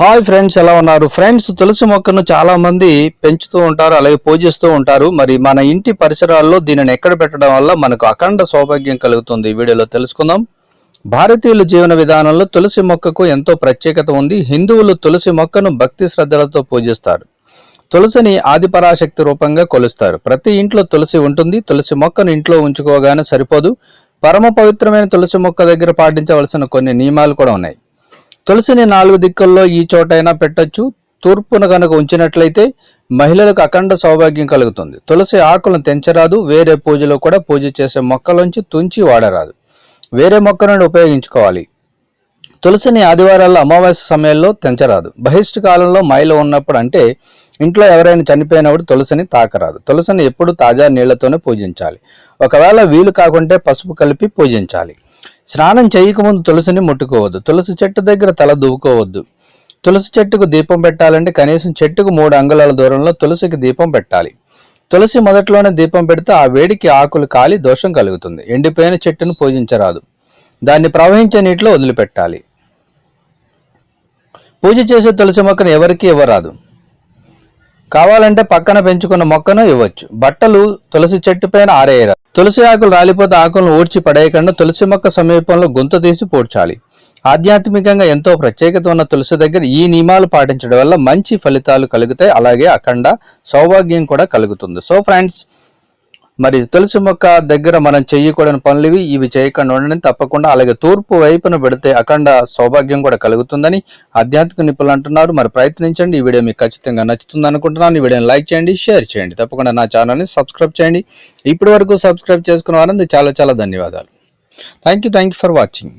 Hi friends ఎలా ఉన్నారు? Friends తులసి మొక్కను చాలా మంది పెంచుతూ ఉంటారు అలాగే పూజిస్తూ ఉంటారు. మరి మన ఇంటి పరిసరాల్లో దీనిని ఎక్కడ పెట్టడం వల్ల మనకు అఖండ సౌభాగ్యం కలుగుతుంది? వీడియోలో తెలుసుకుందాం. భారతీయుల జీవన విధానంలో తులసి మొక్కకు ఎంతో ప్రత్యేకత ఉంది. హిందువులు తులసి మొక్కను భక్తి శ్రద్ధలతో పూజిస్తారు. తులసిని ఆదిపరాశక్తి రూపంగా కొలుస్తారు. ప్రతి ఇంట్లో తులసి ఉంటుంది. తులసి మొక్కను ఇంట్లో ఉంచుకోగానే సరిపోదు. పరమ పవిత్రమైన తులసి మొక్క దగ్గర పాటించవలసిన కొన్ని నియమాలు కూడా ఉన్నాయి. తులసిని నాలుగు దిక్కుల్లో ఈ చోటైనా పెట్టొచ్చు. తూర్పున కనుక ఉంచినట్లయితే మహిళలకు అఖండ సౌభాగ్యం కలుగుతుంది. తులసి ఆకులను తెంచరాదు. వేరే పూజలో కూడా పూజ చేసే మొక్కలోంచి తుంచి వాడరాదు. వేరే మొక్క నుండి ఉపయోగించుకోవాలి. తులసిని ఆదివారాల్లో అమావాస్య సమయంలో తెంచరాదు. బహిష్టు కాలంలో మైలు ఉన్నప్పుడు అంటే ఇంట్లో ఎవరైనా చనిపోయినప్పుడు తులసిని తాకరాదు. తులసిని ఎప్పుడు తాజా నీళ్ళతోనే పూజించాలి. ఒకవేళ వీలు కాకుంటే పసుపు కలిపి పూజించాలి. స్నానం చేయకముందు తులసిని ముట్టుకోవద్దు. తులసి చెట్టు దగ్గర తల దువ్వుకోవద్దు. తులసి చెట్టుకు దీపం పెట్టాలంటే కనీసం చెట్టుకు మూడు అంగుళాల దూరంలో తులసికి దీపం పెట్టాలి. తులసి మొదట్లోనే దీపం పెడితే ఆ వేడికి ఆకులు కాలి దోషం కలుగుతుంది. ఎండిపోయిన చెట్టును పూజించరాదు. దాన్ని ప్రవహించే నీటిలో వదిలిపెట్టాలి. పూజ చేసే తులసి మొక్కను ఎవరికీ ఇవ్వరాదు. కావాలంటే పక్కన పెంచుకున్న మొక్కను ఇవ్వచ్చు. బట్టలు తులసి చెట్టు పైన ఆరేయరాదు తులసి ఆకులు రాలిపోతే ఆకులను ఊడ్చి పడేయకుండా తులసి మొక్క సమీపంలో గుంత తీసి పూడ్చాలి. ఆధ్యాత్మికంగా ఎంతో ప్రత్యేకత ఉన్న తులసి దగ్గర ఈ నియమాలు పాటించడం వల్ల మంచి ఫలితాలు కలుగుతాయి. అలాగే అఖండ సౌభాగ్యం కూడా కలుగుతుంది. సో ఫ్రెండ్స్ మరి తులసి మొక్క దగ్గర మనం చేయకూడని పనులు ఇవి ఇవి చేయకుండా ఉండని తప్పకుండా. అలాగే తూర్పు వైపున పెడితే అఖండ సౌభాగ్యం కూడా కలుగుతుందని ఆధ్యాత్మిక నిపుణులు అంటున్నారు. మరి ప్రయత్నించండి. ఈ వీడియో మీకు ఖచ్చితంగా నచ్చుతుంది అనుకుంటున్నాను. ఈ వీడియోని లైక్ చేయండి షేర్ చేయండి. తప్పకుండా నా ఛానల్ని సబ్స్క్రైబ్ చేయండి. ఇప్పటి వరకు సబ్స్క్రైబ్ చేసుకున్న వారందరూ చాలా చాలా ధన్యవాదాలు. Thank you thank you for watching.